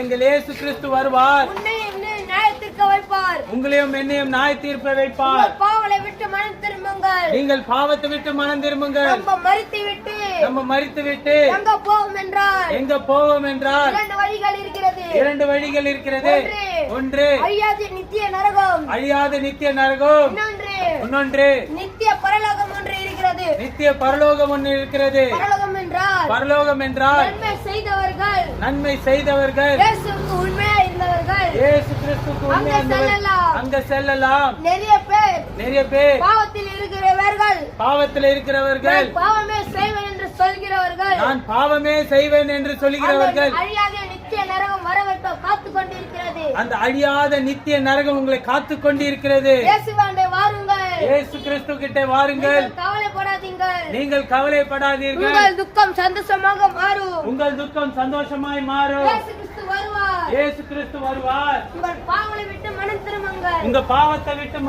எங்கள் இயேசு கிறிஸ்து வருவார். உங்களையும் என்னையும் நாய் தீர்ப்ப வைப்பார் பாவலை விட்டு மனம் திரும்புங்கள். நீங்கள் பாவத்தை விட்டு மனம் திரும்புங்கள். நம்ம மறித்து விட்டு நம்ம மறித்து விட்டு எங்க போவோம் என்றால்? எங்க போவோம் என்றால்? இரண்டு வழிகள் இருக்கிறது. இரண்டு வழிகள் இருக்கிறது. ஒன்று அழியாது நித்திய நரகம். அழியாத நித்திய நரகம். இன்னொன்று இன்னொன்று நித்திய பரலோகம் ஒன்று இருக்கிறது. நித்திய பரலோகம் ஒன்று இருக்கிறது. பரலோகம் என்றால் பரலோகம் என்றால் நன்மை செய்தவர்கள் நன்மை செய்தவர்கள். உண்மையா இருந்தவர்கள். இயேசு கிறிஸ்துக்கு உண்மையானவர். செல்லலாம். அங்க செல்லலாம். நிறைய பேர். நிறைய பேர். பாவத்தில் இருக்கிறவர்கள். பாவத்தில் இருக்கிறவர்கள். பாவமே செய்வேன் என்று சொல்கிறவர்கள். நான் பாவமே செய்வேன் என்று சொல்லுகிறவர்கள் அந்த அழியாத நித்திய நரகம் வரவேற்ப காத்து கொண்டிருக்கிறது அந்த அழியாத நித்திய நரகம் உங்களை காத்து கொண்டிருக்கிறது இயேசுவாண்டை இயேசு கிறிஸ்து கிட்ட வாருங்கள். நீங்கள் கவலைப்படாதீங்கள் நீங்கள் கவலைப்படாதீர்கள். உங்கள் துக்கம் சந்தோஷமாக மாறும். உங்கள் துக்கம் சந்தோஷமாய் மாறும். இயேசு கிறிஸ்து வருவார். இயேசு கிறிஸ்து வருவார். உங்கள் பாவங்களை விட்டு மனம் திரும்புங்கள். உங்க பாவத்தை விட்டு